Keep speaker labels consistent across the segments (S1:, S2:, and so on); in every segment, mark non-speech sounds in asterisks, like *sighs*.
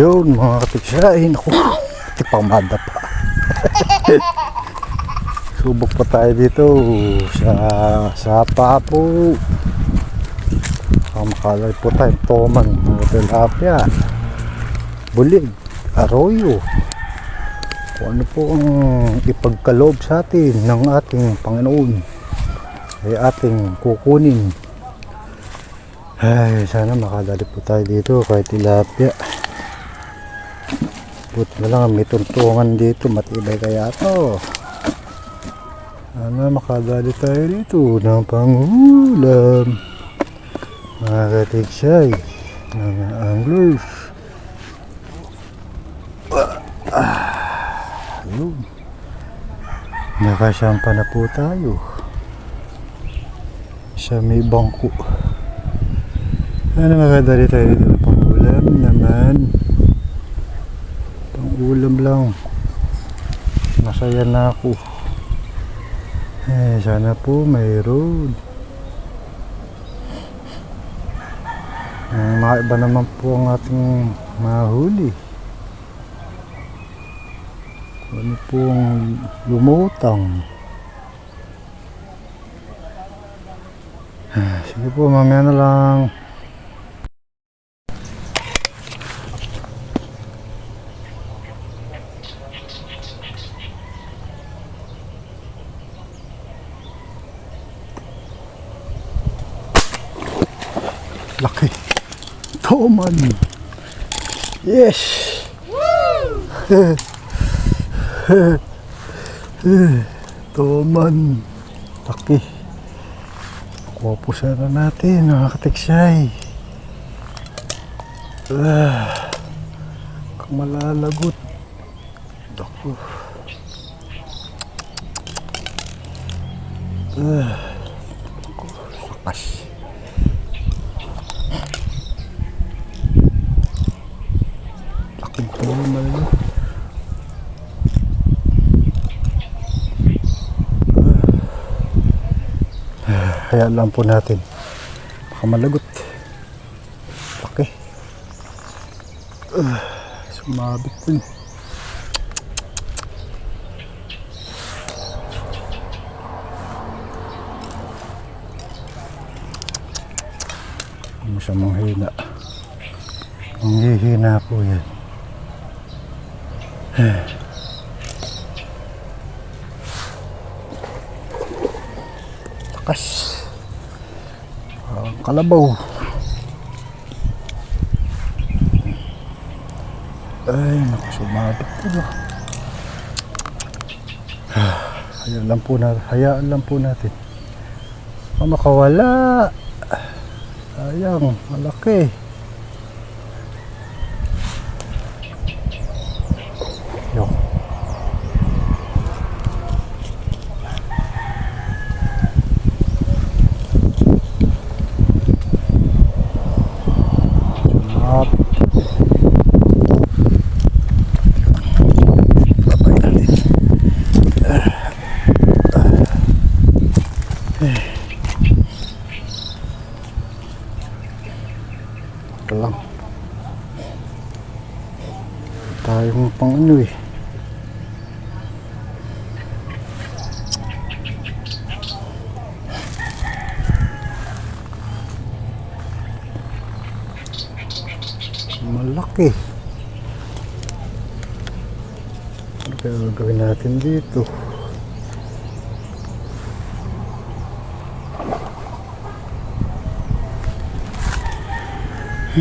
S1: Yun mga katiksain. Ako, tipamada pa. *laughs* Subok pa tayo dito sa sapa po. Kamakalay po tayo toman, mga tilapia. Bulig, arroyo. Kung ano po ang ipagkaloob sa atin ng ating Panginoon ay ating kukunin. Ay, sana makadali po tayo dito kahit tilapia. Buti na lang may tuntungan dito, matibay kaya to. Sana makadali tayo dito ng pangulam. Mga katiksay, mga anglers. Ayun. Nakasampa na po tayo. Sa may bangko. Ano makadali tayo dito ng pangulam naman. Pangulam lang. Masaya na ako. Eh, sana po mayroon. Ang mga iba naman po ang ating mahuli. Ano pong lumutang. Ah, Sige po, mamaya na lang. Laki. Toman. Yes. *laughs* Toman. Laki. Kuha po sana natin mga katiksay. Ah, kung malalagot. Dako. Ah, dako. Lakas. Toman yun. Hayaan lang po natin. Baka malagot. Laki. Uh, sumabit yun. Ano siya manghina. Manghihina po yan. Lakas. Parang kalabaw. Ay, naku, sumabit po ba? *sighs* Hayaan lang po natin. Hayaan lang po natin. Baka makawala. Sayang, malaki. Yok. Sumabit. Babay natin. Ito lang. Tayong pang ano eh. Malaki. Ano kaya gagawin natin dito? *sighs*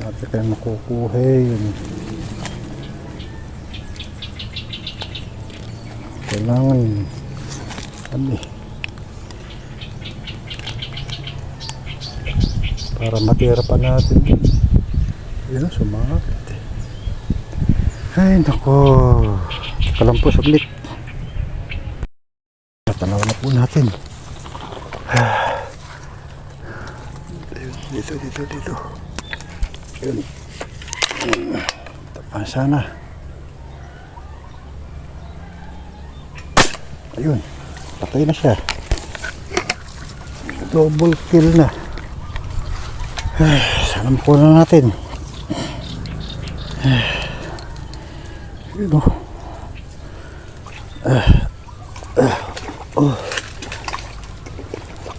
S1: Natin kayo makukuha yun. Kailangan ano para matira pa natin yun. Ang sumakit. Ay, nako. Teka lang po saglit. Tatanaw na po natin. Dito, dito, dito. Yun. Ah, sana. Ayun. Patay na siya. Double kill na. Ay, sana makuha na natin. Ay. Ayun o. Oh.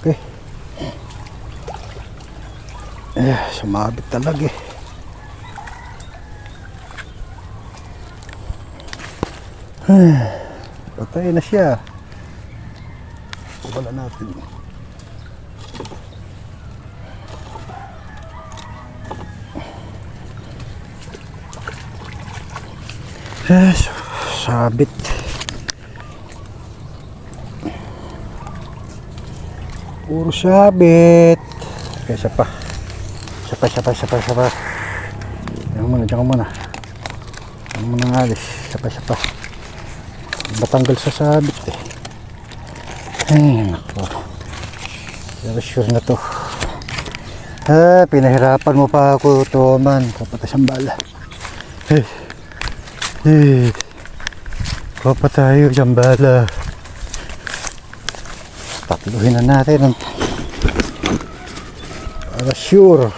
S1: Okay. Eh, sumabit talaga eh. Patay na siya. Wala natin. Yes, sabit. Puro sabit. Okay, isa pa. Isa pa, isa pa, isa pa, isa pa. Diyan muna, diyan muna. Diyan muna nga alis. Isa pa, isa pa. Batanggal sa sabit eh. Ay. Pero sure na to. Ah, pinahirapan mo pa ako, Toman. Kapatay ang bala. Eh. Eh. Papa tayo, jambala. Tatluhin na natin. ang- Para sure.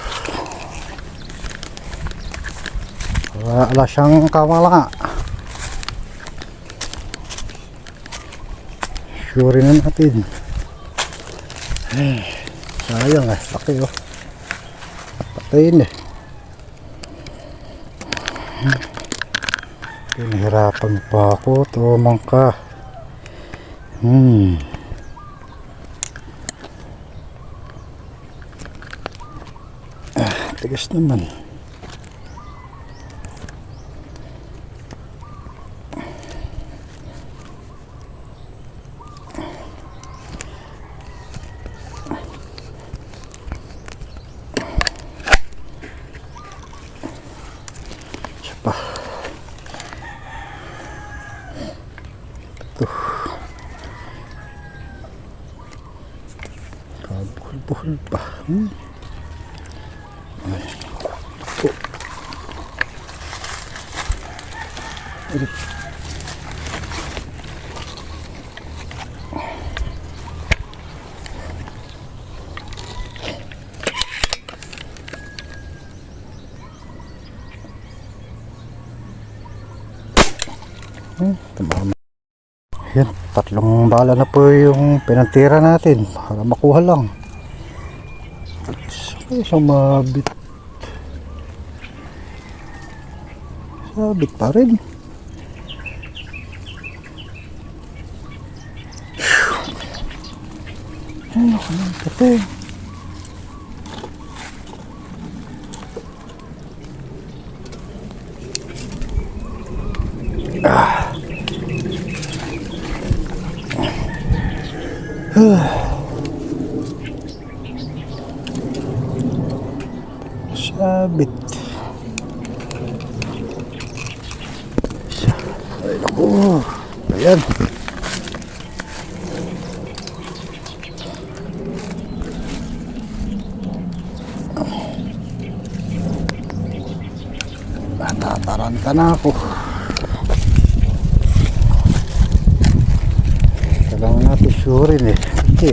S1: Wala siyang kamala. Sure na natin. Ay, sayang eh. Laki oh. Patayin eh. Pinahirapan pa ako. Tumang ka. Hmm. Ah, tigas naman. Isa pa. Ito. Kabuhol-buhol pa. Hmm. Ay. Ito. Aray. Hmm, tumama. Yan, tatlong bala na po yung pinantira natin para makuha lang. Ay, sumabit. Sabit pa rin. Ay, ako ng kape. Sabit. Ay, naku. Ayan. Natataranta na ako. Kailangan natin surin eh. Kasi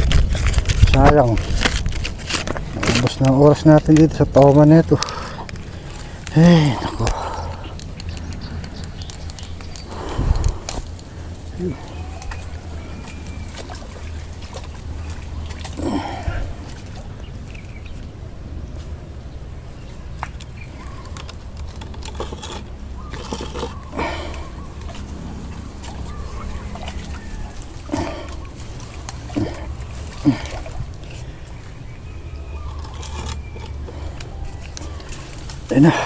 S1: sayang. Naubos na oras natin dito sa toma nito. Ay, nako. Ayun na.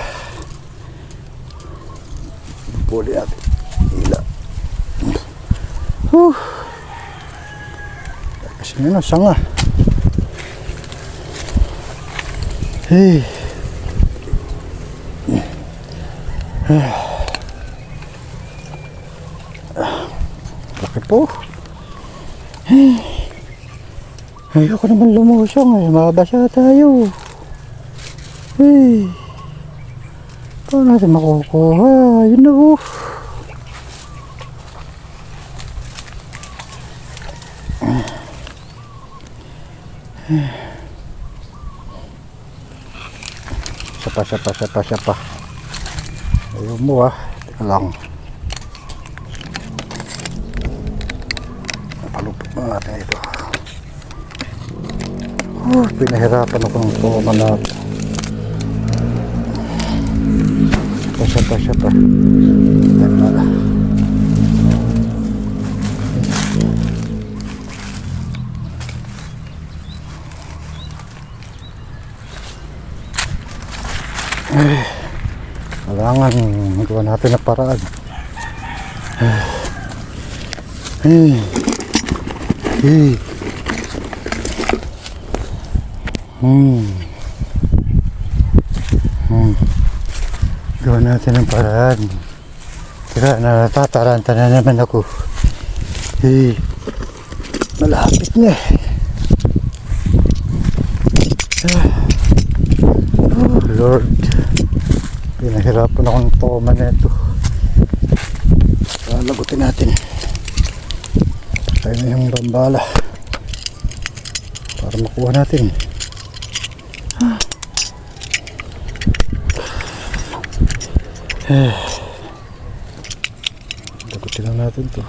S1: Puli natin. Hila. Huh. Kasi na, sanga. Hey. Laki po. Hey. Ayoko naman lumusong eh. Mabasa tayo. Hey. Paano natin makukuha? Yun na oh. Siya pa, siya pa. Ayaw mo ah. Teka lang. Napalupit na natin ito. Oh, pinahirapan ako ng tuwa na. Pa, siya pa. Yan pala. Kailangan magawa natin na paraan. Hey. Hey. Hmm. Hmm. Gawa natin ng paraan. Tira, natataranta na naman ako. Hey. Malapit na eh. Ah. Oh, Lord. Pinahirapan akong toma na ito. Lalagutin natin. Tayo na yung rambala. Para makuha natin. Lagutin lang natin to.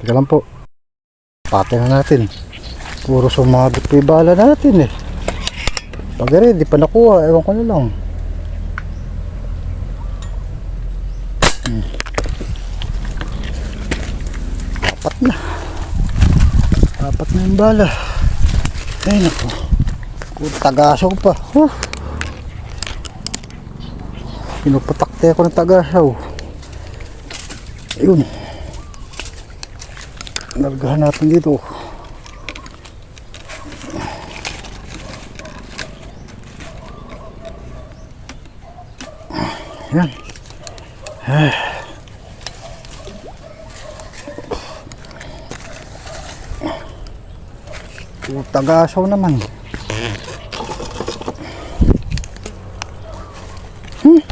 S1: Teka lang po. Pati na natin. Puro sumabit pa yung bala natin eh. Pag di pa nakuha. Ewan ko na lang. Hmm. Apat na. Apat na yung bala. Ay naku. Tagasaw pa. Huh. Pinupatakte ako ng tagasaw. Ayun. Nargahan natin dito. Yan. Ah. Tagasaw naman. Hmm.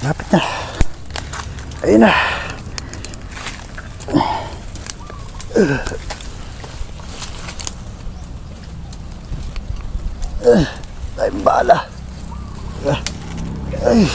S1: Lapit na. Ayun na. Uh, ay, bala. Ay.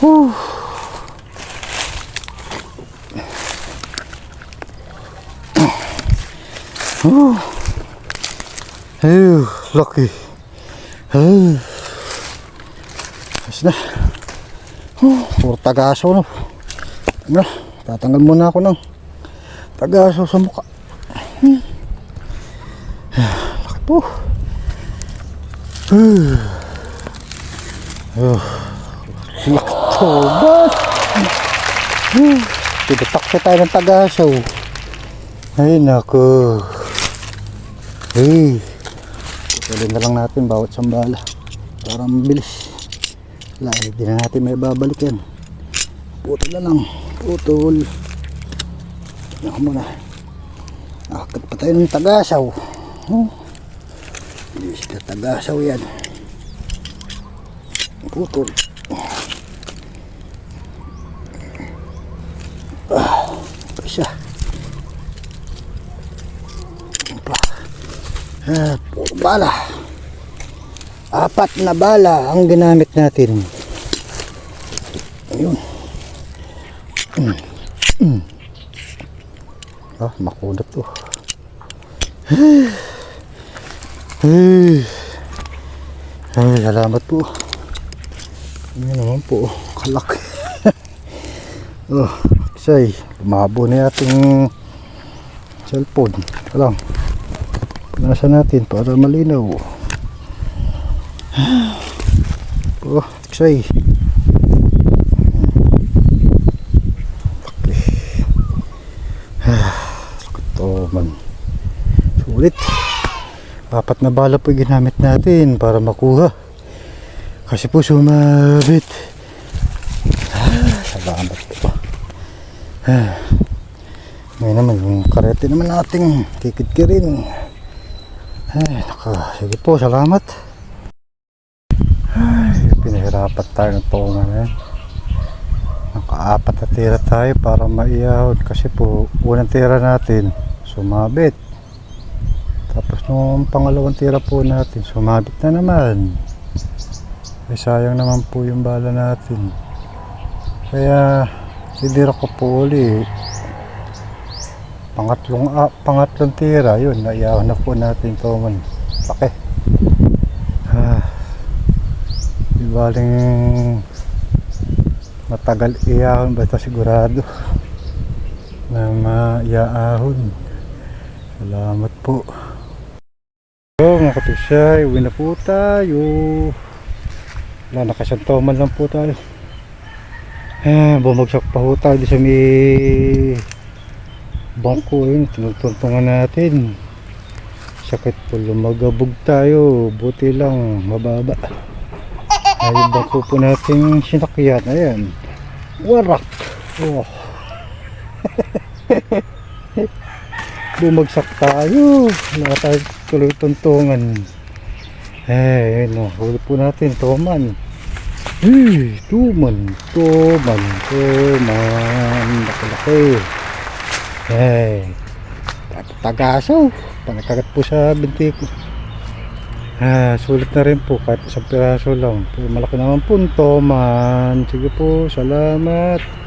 S1: Whew. Whew. Ew, lucky. Ew. Ayos na. Oh, puro tagaso na. Ano, tatanggal muna ako ng tagaso sa mukha. Hmm. *sighs* Laki po. Uh. Oh. Laki to ba? Uh. Tigatak siya tayo ng tagasaw. Ay, naku. Hey. Tuloy na lang natin bawat sambala. Para mabilis. Wala, hindi na natin may babalik yan. Putol na lang. Putol. Ka muna. Nakakat pa tayo ng tagasaw. Oh. Hindi sila tagasaw yan. Putol. Ah, isa. Pa. Ah. Apat na bala ang ginamit natin. Ayun. Mm. Mm. Ah, makunat to. *sighs* Ay, ay, salamat po. Ano naman po, kalaki. *laughs* oh, say, lumabo na ating cellphone. Ito lang. Nasa natin para malinaw. *sighs* Oh, say. Ito *sighs* man. Sulit. Apat na bala po ginamit natin para makuha. Kasi po sumabit. Ah, Salamat po. Ah. *sighs* Ngayon naman yung karete naman nating kikit-kirin. Ay, naka, sige po, salamat. Ay, pinahirapan tayo ng tonga na yan. Nakaapat na tira tayo para maiyahon kasi po unang tira natin sumabit. Tapos nung pangalawang tira po natin sumabit na naman. Ay sayang naman po yung bala natin. Kaya sinira ko po uli. Pangatlong, ah, pangatlong tira yun naiyahon na po natin tongan. Laki. Ah, di baling matagal iyahon basta sigurado na maiyaahon salamat po so mga katusyay uwi na po tayo wala nakasantoman lang po tayo eh, bumagsak pa po tayo sa may bangko. Yun tinutuntungan natin. Sakit po lumagabog tayo. Buti lang mababa. Ay bangko po natin sinakyan. Ayan. Warak. Oh. *laughs* bumagsak tayo. Wala tayo tuloy tuntungan. Eh yun o huli po natin toman eh tuman toman toman laki laki eh tagasaw panakagat po sa binti ko Ah, sulit na rin po kahit isang piraso lang. Malaki naman po ito man. Sige po, salamat.